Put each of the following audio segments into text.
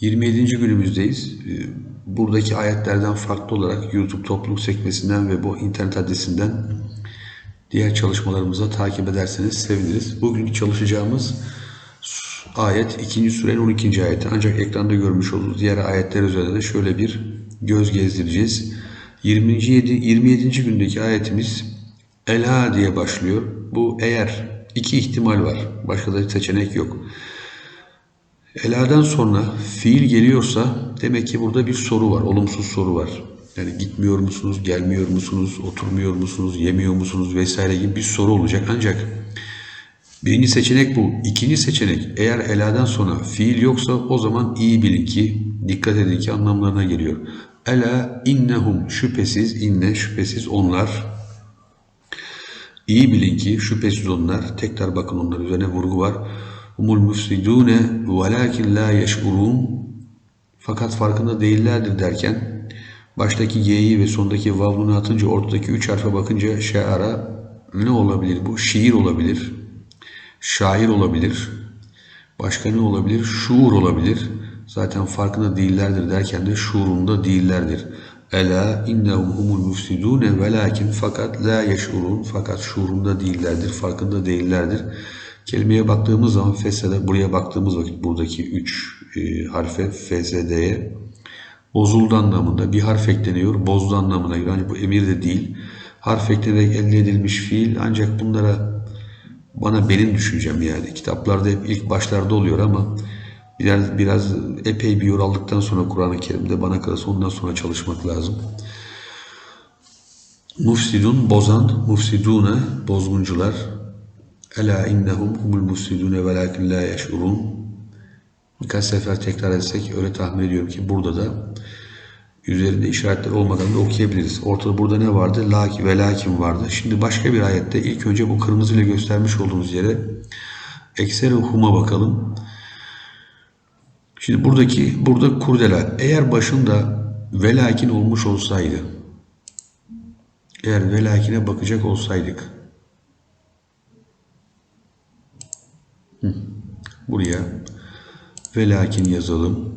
27. günümüzdeyiz. Ee, Buradaki ayetlerden farklı olarak YouTube topluluk sekmesinden ve bu internet adresinden diğer çalışmalarımıza takip ederseniz seviniriz. Bugün çalışacağımız ayet 2. surenin 12. ayeti. Ancak ekranda görmüş olduğunuz diğer ayetler üzerinde de şöyle bir göz gezdireceğiz. 27. 27. gündeki ayetimiz Ela diye başlıyor. Bu eğer iki ihtimal var. Başka da seçenek yok. Ela'dan sonra fiil geliyorsa demek ki burada bir soru var, olumsuz soru var. Yani gitmiyor musunuz, gelmiyor musunuz, oturmuyor musunuz, yemiyor musunuz vesaire gibi bir soru olacak. Ancak birinci seçenek bu. İkinci seçenek eğer ela'dan sonra fiil yoksa o zaman iyi bilin ki, dikkat edin ki anlamlarına geliyor. Ela innehum şüphesiz, inne şüphesiz onlar. İyi bilin ki şüphesiz onlar, tekrar bakın onlar üzerine vurgu var humul müfsidune velakin la yeş'urun fakat farkında değillerdir derken baştaki G'yi ve sondaki vavlunu atınca ortadaki üç harfe bakınca şeara ne olabilir bu? Şiir olabilir, şair olabilir, başka ne olabilir? Şuur olabilir. Zaten farkında değillerdir derken de şuurunda değillerdir. Ela innehum humul müfsidune velakin fakat la yeş'urun fakat şuurunda değillerdir, farkında değillerdir. Kelimeye baktığımız zaman fesede buraya baktığımız vakit buradaki üç e, harfe FSD'ye bozuldu anlamında bir harf ekleniyor. Bozdu anlamına geliyor. Ancak bu emir de değil. Harf eklenerek elde edilmiş fiil ancak bunlara bana benim düşüncem yani. Kitaplarda hep ilk başlarda oluyor ama biraz, biraz epey bir yor aldıktan sonra Kur'an-ı Kerim'de bana kalırsa ondan sonra çalışmak lazım. Mufsidun bozan, mufsidune bozguncular, Ela innehum humul mufsidune velakin la yeş'urun. Birkaç sefer tekrar etsek öyle tahmin ediyorum ki burada da üzerinde işaretler olmadan da okuyabiliriz. Ortada burada ne vardı? Laki ve lakin vardı. Şimdi başka bir ayette ilk önce bu kırmızı ile göstermiş olduğumuz yere ekseri huma bakalım. Şimdi buradaki burada kurdela eğer başında velakin olmuş olsaydı eğer velakine bakacak olsaydık Buraya ve lakin yazalım.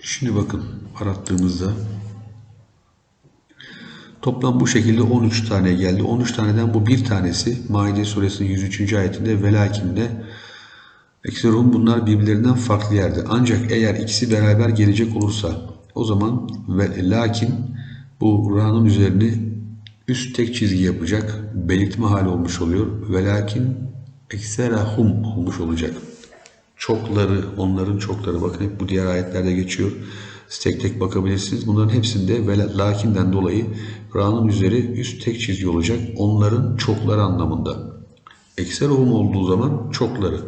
Şimdi bakın arattığımızda toplam bu şekilde 13 tane geldi. 13 taneden bu bir tanesi Maide suresinin 103. ayetinde ve lakinde Ekserum bunlar birbirlerinden farklı yerde. Ancak eğer ikisi beraber gelecek olursa o zaman ve lakin bu ra'nın üzerini üst tek çizgi yapacak belirtme hali olmuş oluyor. Ve lakin ekserahum olmuş olacak. Çokları, onların çokları. Bakın hep bu diğer ayetlerde geçiyor. Siz tek tek bakabilirsiniz. Bunların hepsinde ve lakinden dolayı ra'nın üzeri üst tek çizgi olacak. Onların çokları anlamında. Ekserahum olduğu zaman çokları.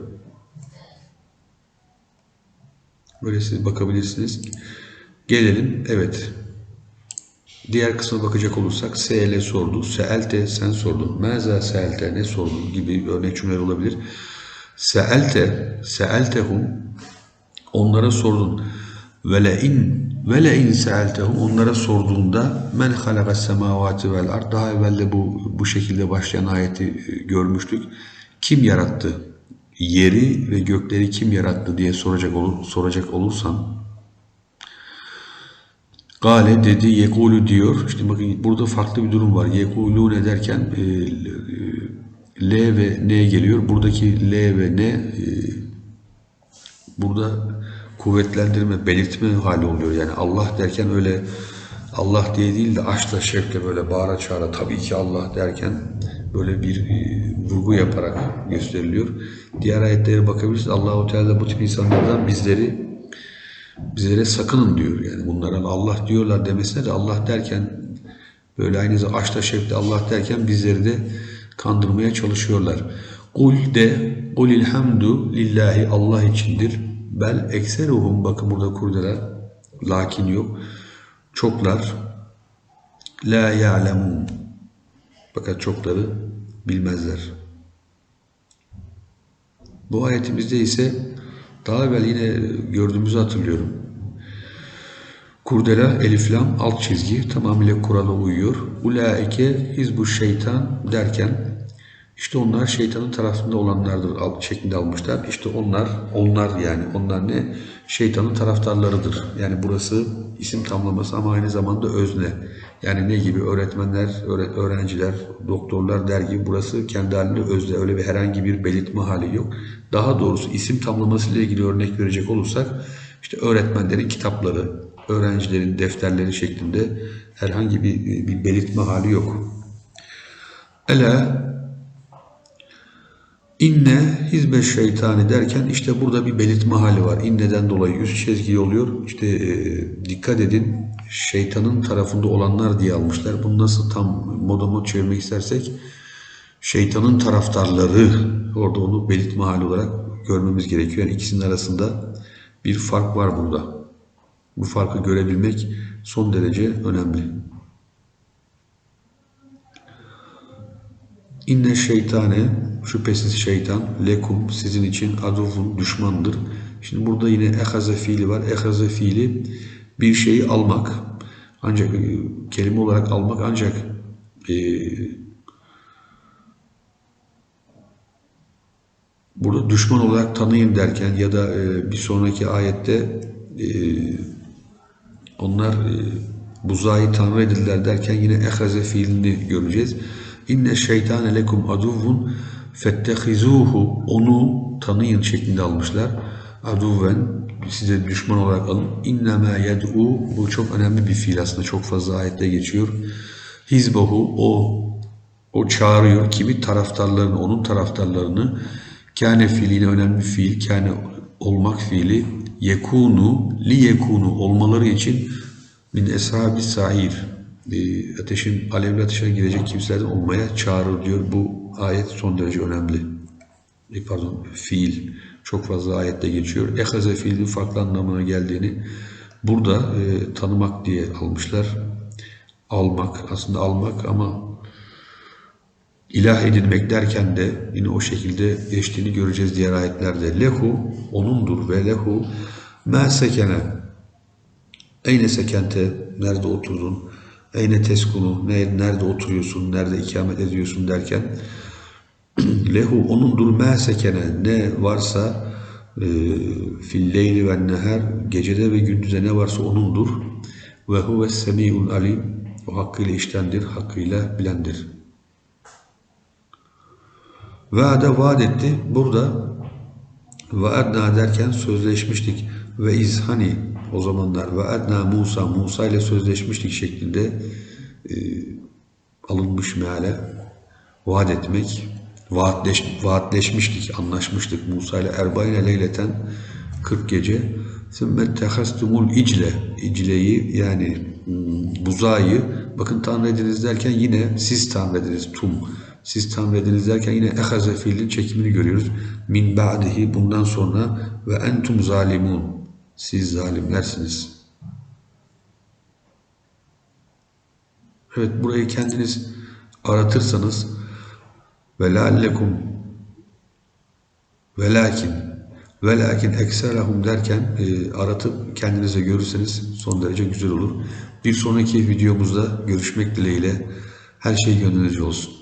Böyle siz bakabilirsiniz. Gelelim. Evet. Diğer kısma bakacak olursak SL sordu. Seelte sen sordun. Meza seelte ne sordun gibi örnek cümleler olabilir. Seelte seeltehum onlara sordun. Ve le in ve in seeltehum onlara sorduğunda men halakas semavati vel ard daha evvel de bu bu şekilde başlayan ayeti görmüştük. Kim yarattı? Yeri ve gökleri kim yarattı diye soracak olur soracak olursam Gale dedi, yekulu diyor. İşte bakın burada farklı bir durum var. Yekulu ne derken e, L ve N geliyor. Buradaki L ve N e, burada kuvvetlendirme, belirtme hali oluyor. Yani Allah derken öyle Allah diye değil de aşkla şevkle böyle bağıra çağıra tabii ki Allah derken böyle bir e, vurgu yaparak gösteriliyor. Diğer ayetlere bakabilirsiniz. Allahu Teala bu tip insanlardan bizleri bizlere sakının diyor. Yani bunlara Allah diyorlar demesine de Allah derken böyle aynı zamanda aşkla şevkle Allah derken bizleri de kandırmaya çalışıyorlar. Kul de kulil hamdu lillahi Allah içindir. Bel ekseruhum bakın burada kurdeler lakin yok. Çoklar la ya'lemun fakat çokları bilmezler. Bu ayetimizde ise daha evvel yine gördüğümüzü hatırlıyorum. Kurdela, elif, lam, alt çizgi tamamıyla kurala uyuyor. Ulaike hizbu şeytan derken işte onlar şeytanın tarafında olanlardır al- şeklinde almışlar. İşte onlar, onlar yani onlar ne? Şeytanın taraftarlarıdır. Yani burası isim tamlaması ama aynı zamanda özne. Yani ne gibi öğretmenler, öğre- öğrenciler, doktorlar der gibi burası kendi halinde özne. Öyle bir herhangi bir belirtme hali yok. Daha doğrusu isim tamlaması ile ilgili örnek verecek olursak işte öğretmenlerin kitapları, öğrencilerin defterleri şeklinde herhangi bir, bir belirtme hali yok. Ela İnne hizbe şeytani derken işte burada bir belirtme hali var. İnneden dolayı üst çizgi oluyor. İşte e, dikkat edin şeytanın tarafında olanlar diye almışlar. Bunu nasıl tam modama çevirmek istersek şeytanın taraftarları orada onu belirtme hali olarak görmemiz gerekiyor. Yani ikisinin arasında bir fark var burada. Bu farkı görebilmek son derece önemli. İnne şeytane şüphesiz şeytan lekum sizin için aduvun düşmandır. Şimdi burada yine ehaze fiili var. Ehaze fiili bir şeyi almak. Ancak e, kelime olarak almak ancak e, burada düşman olarak tanıyın derken ya da e, bir sonraki ayette e, onlar e, buzayı tanrı edildiler derken yine ehaze fiilini göreceğiz. İnne şeytane lekum aduvun fettehizuhu. Onu tanıyın şeklinde almışlar. Aduven size düşman olarak alın. İnnemâ yed'u bu çok önemli bir fiil aslında. Çok fazla ayette geçiyor. Hizbahu o o çağırıyor. Kimi taraftarlarını onun taraftarlarını. Kâne fiiliyle önemli bir fiil. Kâne olmak fiili. Yekunu li yekunu olmaları için min eshabi sahir ateşin alevli ateşe girecek kimselerden olmaya çağırır diyor. Bu ayet son derece önemli. E, pardon fiil çok fazla ayette geçiyor. Ehaze fiilin farklı anlamına geldiğini burada e, tanımak diye almışlar. Almak aslında almak ama ilah edinmek derken de yine o şekilde geçtiğini göreceğiz diğer ayetlerde. Lehu onundur ve lehu ma sekene eyne sekente nerede oturdun eyne teskunu ne- nerede oturuyorsun nerede ikamet ediyorsun derken lehu onundur ma sekene ne varsa e, fil leyli ve neher gecede ve gündüzde ne varsa onundur ve huve semi'ul alim o hakkıyla iştendir hakkıyla bilendir. Vaade vaat etti. Burada vaadna derken sözleşmiştik. Ve iz hani o zamanlar. Vaadna Musa Musa ile sözleşmiştik şeklinde e, alınmış meale vaat etmek vaatleş, vaatleşmiştik anlaşmıştık. Musa ile Erbayne leyleten 40 gece. Sümme tehastumul icle. İcleyi yani hmm, buzayı bakın tanrı derken yine siz tanrı tum. Siz tanrı ediniz derken yine ehaze fiilin çekimini görüyoruz. Min ba'dihi bundan sonra ve entum zalimun. Siz zalimlersiniz. Evet burayı kendiniz aratırsanız ve la'allekum ve lakin ve lakin ekserahum derken e, aratıp kendinize görürseniz son derece güzel olur. Bir sonraki videomuzda görüşmek dileğiyle her şey gönlünüzce olsun.